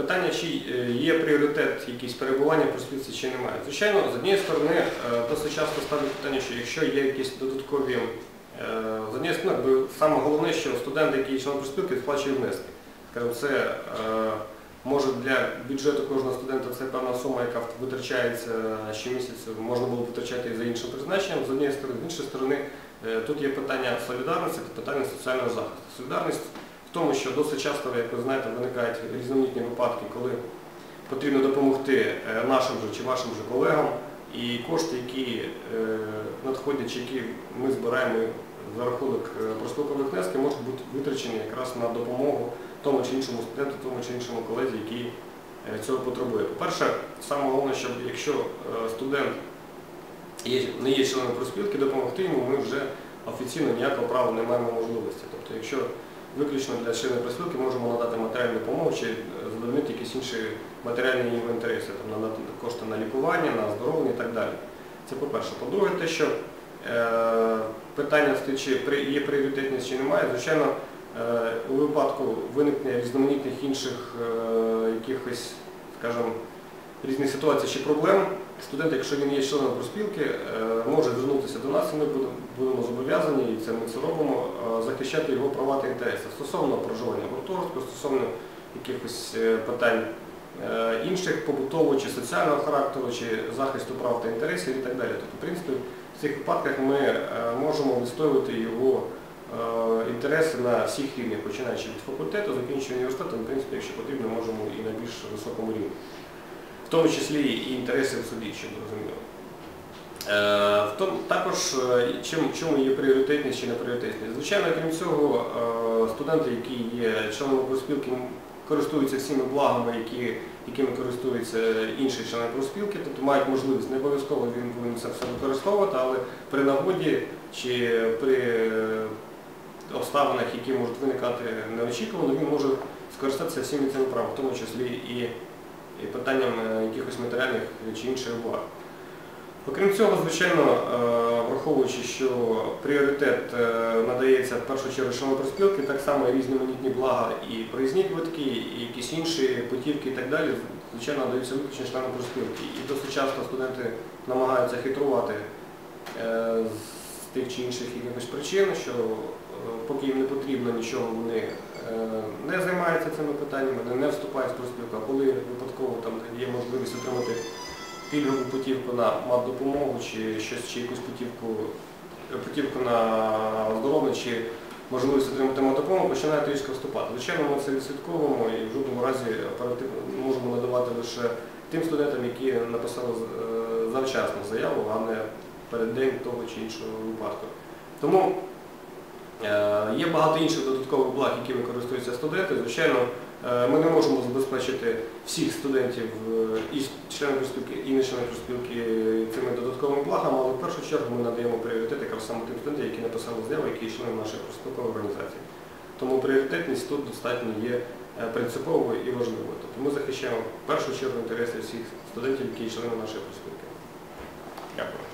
Питання, чи е, є пріоритет якийсь перебування в проспілці чи немає. Звичайно, з однієї сторони, е, досить часто ставлять питання, що якщо є якісь додаткові, е, з однієї сторони, якби саме головне, що студент, який член проспілки, сплачує внески. Скажімо, це може для бюджету кожного студента це певна сума, яка витрачається щомісяця, можна було витрачати і за іншим призначенням, з однієї сторони, з іншої сторони, тут є питання солідарності та питання соціального захисту. Солідарність тому, що досить часто, як ви знаєте, виникають різноманітні випадки, коли потрібно допомогти е, нашим же чи вашим же колегам, і кошти, які е, надходять, які ми збираємо за рахунок е, простокових внесків, можуть бути витрачені якраз на допомогу тому чи іншому студенту, тому чи іншому колезі, який цього потребує. По-перше, саме головне, щоб якщо студент не є членом профспілки, допомогти йому ми вже офіційно ніякого права не маємо можливості. Тобто, якщо виключно для членів профспілки можемо надати матеріальну допомогу чи е, задовольнити якісь інші матеріальні його інтереси, там, надати кошти на лікування, на оздоровлення і так далі. Це по-перше. По-друге, те, що е, питання чи є пріоритетність чи немає, звичайно, е, у випадку виникнення різноманітних інших е, якихось, скажімо, різних ситуацій чи проблем, студент, якщо він є членом профспілки, е, може звернутися до нас, і ми будемо- зобов'язані, і це ми це робимо, е, захищати його права та інтереси стосовно проживання гуртожитку, стосовно якихось е, питань інших побутового чи соціального характеру, чи захисту прав та інтересів і так далі. Тобто, в принципі, в цих випадках ми можемо відстоювати його інтереси на всіх рівнях, починаючи від факультету, закінчуючи університетом, в принципі, якщо потрібно, можемо і на більш високому рівні. В тому числі і інтереси в суді, щоб зрозуміло. Е, Також е, чим, чому є пріоритетність чи не пріоритетність? Звичайно, крім цього, е, студенти, які є членами профспілки, користуються всіми благами, які, якими користуються інші члени профспілки, тобто мають можливість, не обов'язково він повинен це все використовувати, але при нагоді чи при обставинах, які можуть виникати неочікувано, він може скористатися всіми цими правами, в тому числі і, і питанням е, якихось матеріальних чи інших благ. Окрім цього, звичайно, е, враховуючи, що пріоритет е, надається в першу чергу членам профспілки, так само і різноманітні блага і проїзні квитки, і якісь інші путівки і так далі, звичайно, надаються виключно членам профспілки. І досить часто студенти намагаються хитрувати з тих чи інших якихось причин, що поки їм не потрібно нічого, вони е, не займаються цими питаннями, не вступають в профспілку, а коли випадково там є можливість отримати пільгову путівку на мат-допомогу чи щось, чи якусь путівку, путівку на оздоровлення, чи можливість отримати мат-допомогу, починають вступати. Звичайно, ми це відслідковуємо і в жодному разі можемо надавати лише тим студентам, які написали е, завчасно заяву, а не перед день того чи іншого випадку. Тому е, є багато інших додаткових благ, якими користуються студенти. Звичайно, е, ми не можемо забезпечити всіх студентів е, і членів і не членів профспілки цими додатковими благами, але в першу чергу ми надаємо пріоритет якраз саме тим студентам, які написали заяву, які є членами нашої профспілкової організації. Тому пріоритетність тут достатньо є е, принциповою і важливою. Тобто ми захищаємо в першу чергу інтереси всіх студентів, які є членами нашої профспілки. Дякую.